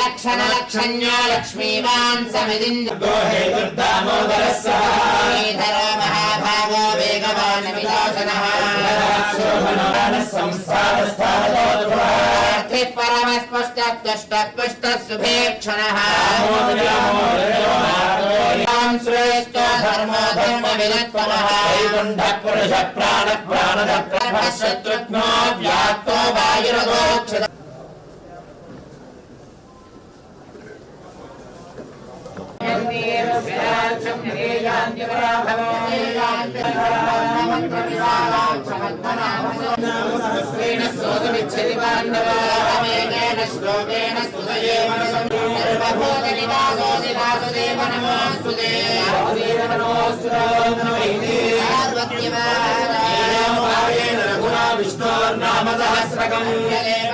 లక్షణ లక్షణ్యో లక్ష్మీవాన్ సమిదింద్ర శ్రీధర మహాభాగో వేగవాన్ విలోచనః ఆర్థిః పరమస్పష్టత్వష్టపుష్ట శుభేక్షణः రామ్ శ్రేష్ఠో ధర్మో ధర్మ విలత్వమः పురుష ప్రాణ ప్రాణద శత్రుఘ్నో వ్యాప్తో వాయురగోక్షత శ్లోకేన స్తుతయే మనసం సర్వభూత నివాసో నివాసుదేవ నమోస్తుతే విష్ణోర్నామ సహస్రకం సర్వం యజ్ఞాయ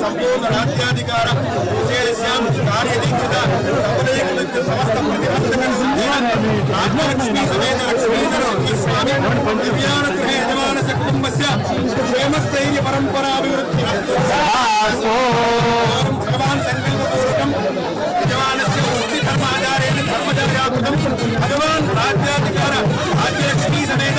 ಸಂಪೂರ್ಣರಾಜ್ಯಾಧಿಕಾರ ಕಾರ್ಯದೀಕ್ಷಿತ ಸಮಸ್ತ ರಾಜಲಕ್ಷ್ಮೀ ಸಮೇತ ಲಕ್ಷ್ಮೀಧರ ಸ್ವಾಮಿ ದಿವ್ಯಾನುಗ್ರಹ ಯಜಮಾನಸ ಕುಟುಂಬಸ್ಯ ಕ್ಷೇಮಸ್ಥೈರ್ಯ ಪರಂಪರಾಭಿವೃದ್ಧಿ ಭಗವಾನ್ ಸಂಕಲ್ಪಪೂರ್ವಕಂ ಯಜಮಾನಸ್ಯ ವೃತ್ತಿ ಧರ್ಮಾಚಾರೇಣ ಧರ್ಮಚರ್ಯಾಕೃತಂ ಭಗವಾನ್ ರಾಜ್ಯಾಧಿಕಾರ ರಾಜ್ಯಲಕ್ಷ್ಮೀ ಸಮೇತ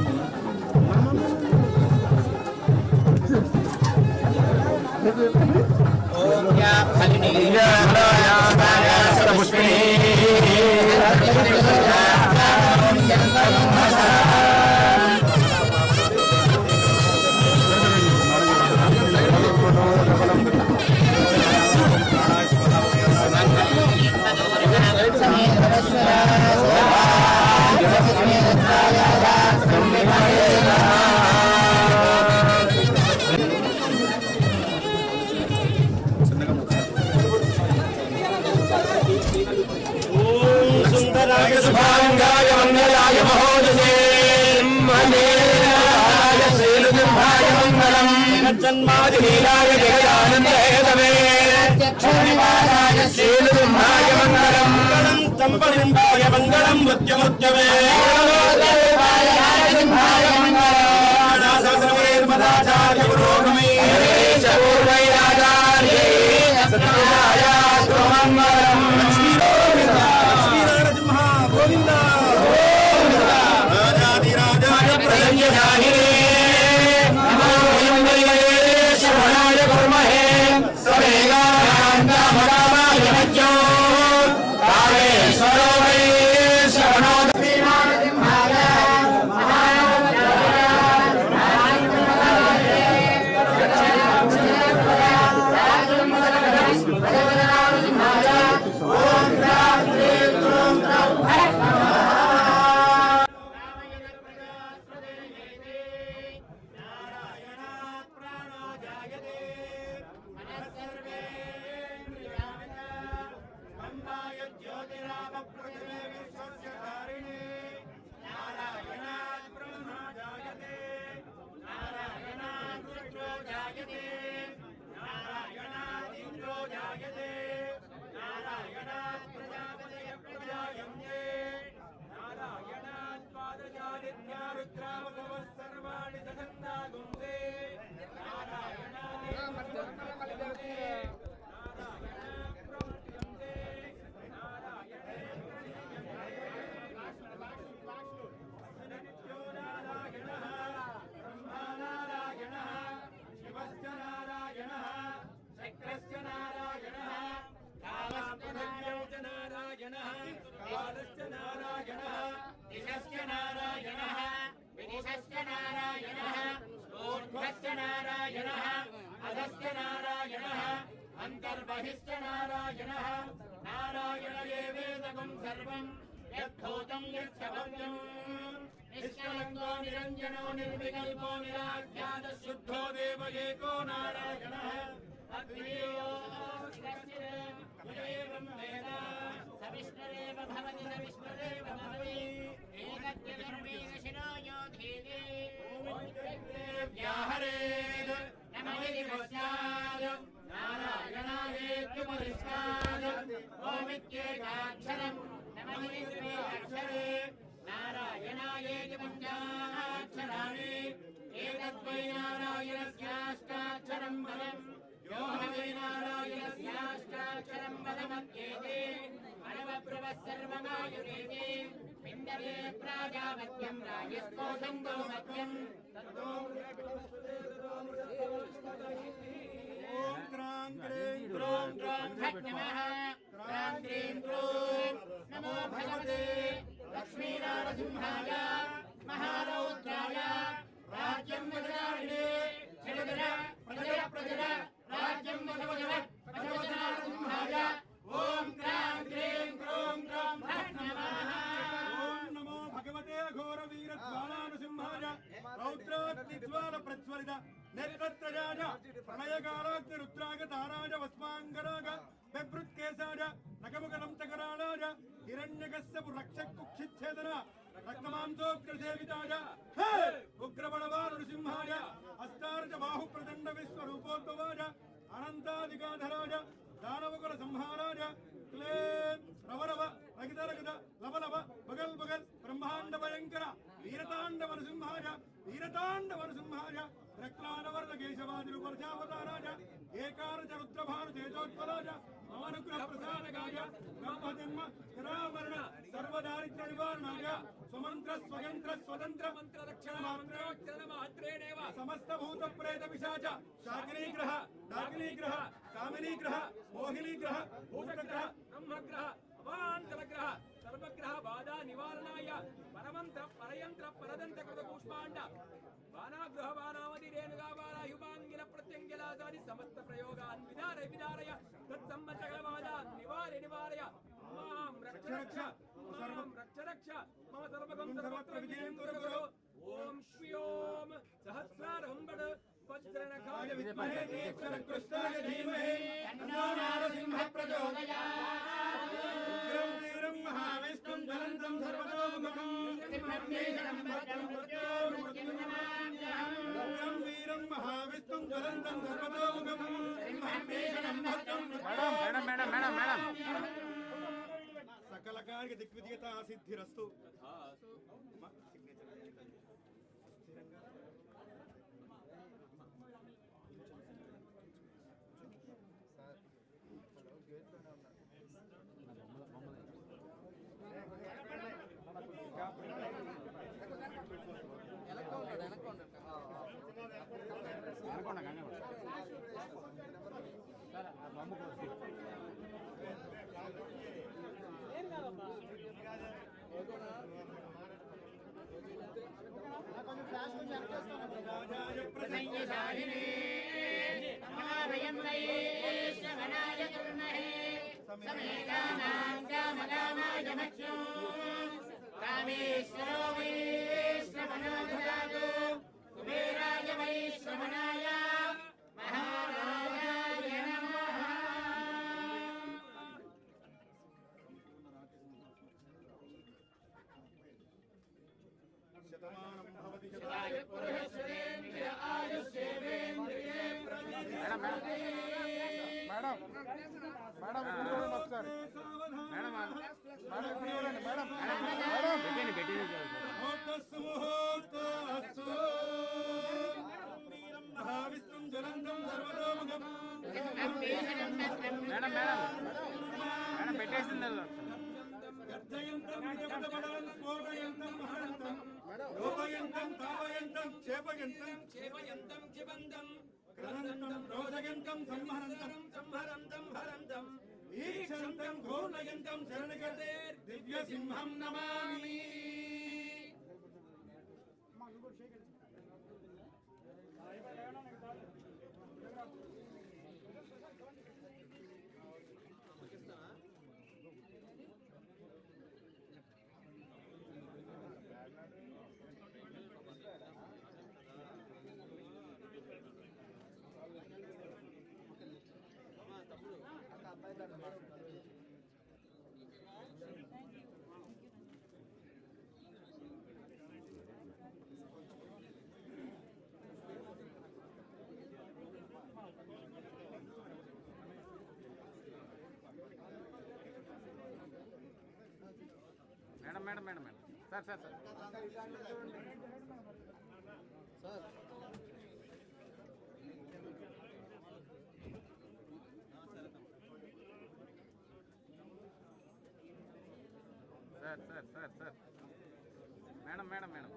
మనస్సంకల్పిత కార్యం దిగ్విజయతా మంగళం జన్మాది లీలాయ జగదానంద హేతవే శ్రీలుజంభాయ మంగళం తంపలింబాయ మంగళం మృత్యమృత్యవే సహస్రవైర్మదాచార్య निरञ्जनो निर्विकल्पो निराख्यातः शुद्धो देव एको नारायणः। वेद सविष्णुरेव भवति सविष्णुरेव भवति। पिण्डले प्राजापत्यम् राजस्कोशम् गोमत्यम् ॐ नमः क्रों नमो भगवते लक्ष्मीनारसिंहाय త్రికాలిద నేత్రత్రయాజ ప్రణయకాలాగ్ని రుద్రాగ తారాజ వస్మాంగరాగ బెభృత్కేశాజ నగముఖలంతకరాళాజ హిరణ్యకస్యపు రక్షకుక్షిచ్ఛేదన రక్తమాంసోగ్రసేవితాజ ఉగ్రబలవా నృసింహాయ అష్టార్జ బాహు ప్రచండ విశ్వరూపోద్భవాజ అనంతాధికాధరాజ దానవకుల సంహారాజ క్లేం రవరవ రగితరగద లవలవ బగల్ బగల్ బ్రహ్మాండ భయంకర వీరతాండవ నృసింహాయ వీరతాండవ నృసింహాయ రత్నానవర్ణ కేశవాది ప్రజావతారాజ ఏకారచ రుద్రభాను తేజోత్పలాజ మమానుగ్రహ ప్రసాదకాయ బ్రహ్మజన్మ జరామరణ సర్వదారిద్ర నివారణాయ స్వమంత్ర స్వయంత్ర స్వతంత్ర మంత్ర రక్షణ మాత్రేణ మాత్రేణేవ సమస్త భూత ప్రేత పిశాచ శాకినీగ్రహ దాకినీగ్రహ కామినీగ్రహ మోహినీగ్రహ భూతగ్రహ బ్రహ్మగ్రహ అవాంతరగ్రహ సర్వగ్రహ బాధా నివారణాయ పరమంత్ర పరయంత్ర పరదంత్ర కృత పుష్పాండ रक्ष सर्वं रक्ष रक्ष मम सर्वगं सर्वत्र विजयं कुरु कुरु ॐ श्री ॐ सहस्रारं गड वज्रणखाय विद्महे नेत्रकृष्णाय धीमहि। तन्नो नारसिंह प्रचोदयात्। उग्रं तीरं महाविष्णुं ज्वलन्तं सर्वतोमुखं। सिंहमेशनं भद्रं मृत्योर्मुखं नमाम्यहम् उग्रं वीरं महाविष्णुं ज्वलन्तं सर्वतोमुखं। सिंहमेशनं भद्रं मृत्योर्मुखं नमाम्यहम् मैडम मैडम मैडम मैडम కార్య దిగ్విజయత సిద్ధిరస్తు సార్ ఆ బొమ్మ కోసం శవనాయ గుర్మహే సమేతానాం కామదామాయ మహ్యం రామేశ్వరో వై శ్రవణో దదాతు కుబేరాయ వై శ్రవణాయ శతమానం భవతి శతాయ పురుషేంద్రియ ఆయుష్యేంద్రియే మేడం మేడం. ఇప్పుడు చూడండి ఒకసారి మేడం మేడం ఇప్పుడు చూడండి మేడం మేడం పెట్టండి పెట్టండి మహావిష్ణుం జలంతం సర్వతోముఖం మేడం మేడం మేడం పెట్టేసింది గర్జయంతం జపదపదం స్ఫోటయంతం మహానంతం. లోపయంతం తావయంతం చేపయంతం చేపయంతం క్షిబంతం క్రదంతం రోదయంతం సంహరంతం. సంహరంతం హరంతం. ఈక్షంతం ఘోర్ణయంతం శరణగతే. దివ్య సింహం నమామి madam madam madam sir sir sir. Sir sir sir sir. Madam madam madam.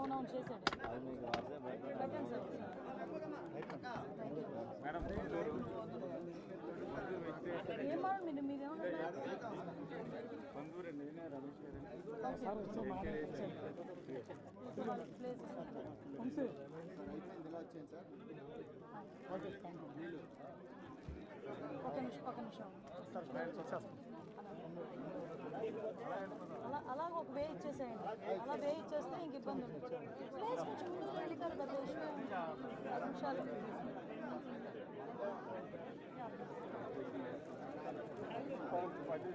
అవునవును చేశాడు అది మీకు వాట్సాప్ పెట్టండి సార్ మేడం ఏం మాట మీరు మీరేమన్నారు పొందూరు నేనే రమేష్ ప్లేస్ ఒక నిమిషం ఒక నిమిషం అలా అలాగ ఒక వే ఇచ్చేసేయండి. అలా వే ఇచ్చేస్తే ఇంక ఇబ్బంది ఉండొచ్చు ప్లేస్ కొంచెం ముందుకు వెళ్ళికారు పెద్ద విషయం నిమిషాలు. కాదు. పది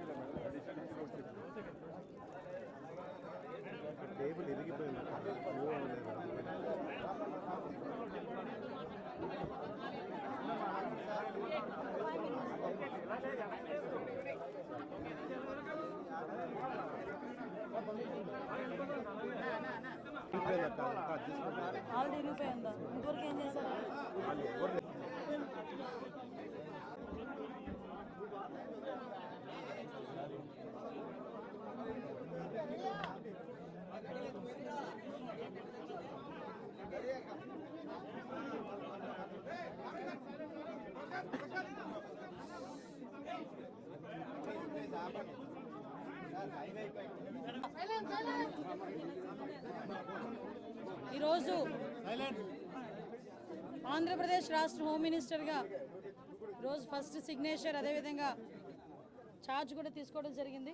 ఆల్రెడీ ఇరిగిపోయిందా ఇంతవరకు ఏం చేశారు? ఈరోజు ఆంధ్రప్రదేశ్ రాష్ట్ర హోమ్ మినిస్టర్గా రోజు ఫస్ట్ సిగ్నేచర్ అదేవిధంగా ఛార్జ్ కూడా తీసుకోవడం జరిగింది.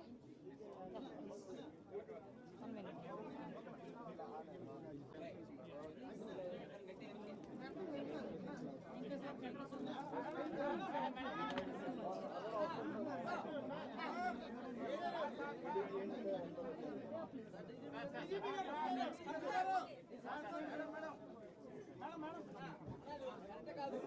ఇంకా కాదు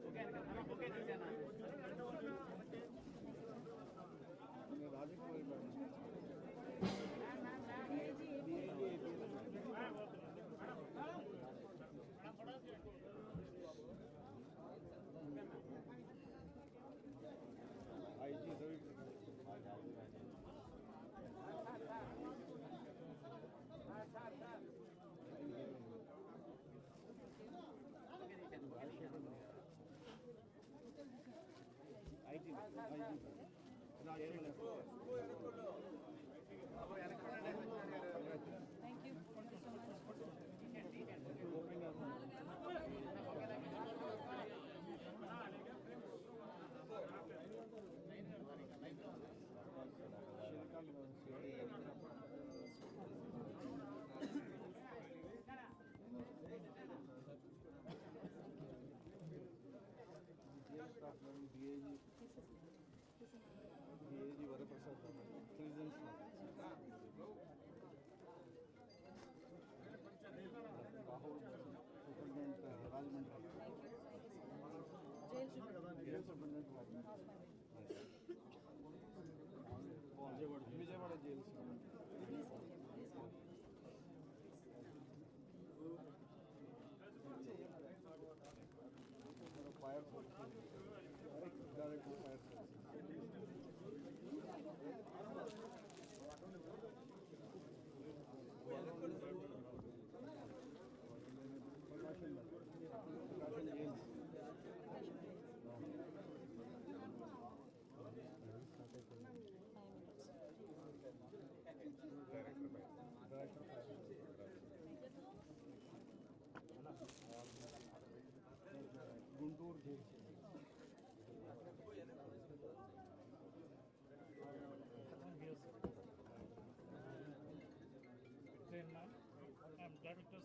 okay okay తీసానా 나 얘를 DAG Varaprasad presidents Rahul superintendent Rajahmundry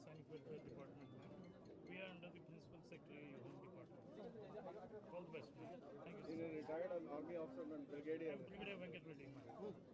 Welfare Department. We are under the Principal Secretary of Home Department. All the best. Thank you. Sir. In a retired army officer and brigadier. I'm Brigadier Venkat Reddy.